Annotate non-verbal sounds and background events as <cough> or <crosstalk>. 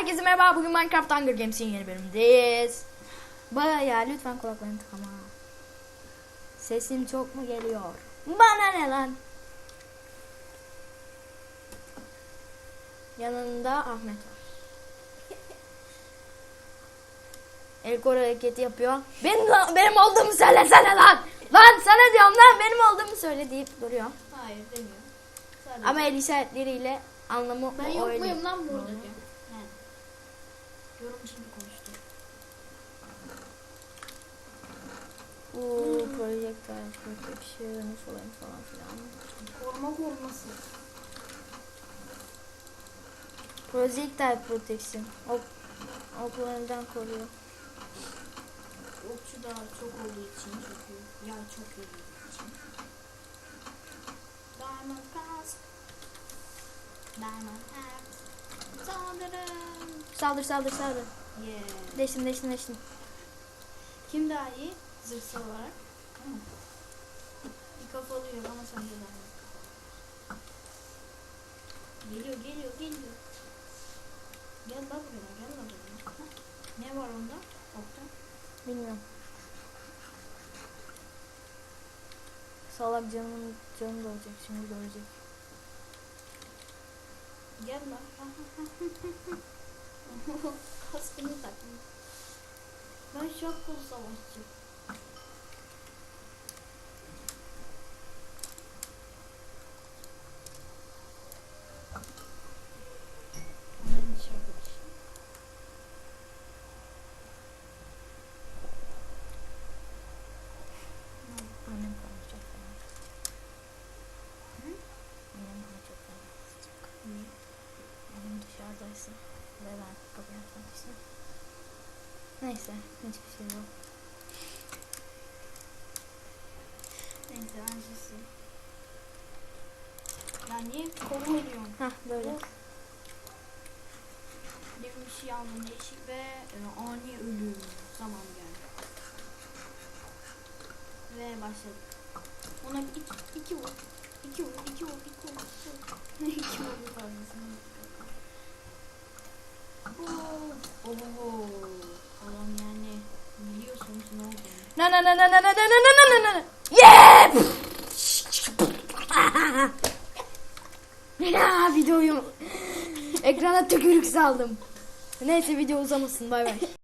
Herkese merhaba. Bugün Minecraft Hunger Games'in yeni bölümündeyiz. Baya lütfen kulaklarını tıkama. Sesim çok mu geliyor? Bana ne lan? Yanında Ahmet var. El kol hareketi yapıyor. Benim, lan- benim olduğumu söylesene lan. Lan sana diyorum lan benim olduğumu söyle deyip duruyor. Hayır demiyor. Sadece Ama el işaretleriyle anlamı ben yok öyle. muyum lan burada diyor. Yorum şimdi konuştu. Bu projectile protection falan falan filan. Koruma koruması. Projectile protection. Ok, oklarından koruyor. Okçu da çok olduğu için çok iyi. Yay çok iyi olduğu için. Diamond Cast. Diamond Axe. Saldırın. Saldır saldır saldır. Yeah. Deşin deşin deşin. Kim daha iyi? Zırhsal olarak. Hı. Bir kafalıyor ama sen de. Geliyor geliyor geliyor. Gel la buraya gel la buraya. Ne var onda? Okta. Bilmiyorum. Salak canım canım da olacak şimdi görecek. Gel la. <laughs> Kaskını takmış. Ben şapkalı savaşçı. Aman şapkalı. Annem bana çok fena. Hı? Annem bana çok fena. sıcak. Niye? Dışarıdaysa ve ben kapıyı açmak işte. Neyse hiçbir şey yok. Neyse ben susayım. Ya niye kolu ediyorsun? Hah böyle. Bir şey aldım değişik ve e, ani ölüm zaman geldi. Ve başladık. Bir iki, iki vur. İki vur, iki vur, iki vur, iki vur. <laughs> fazlasını. Adam. Na na na na na na na na na na na. Yeah! Ya videoyu <laughs> ekrana tükürük saldım. Neyse video uzamasın bay bay.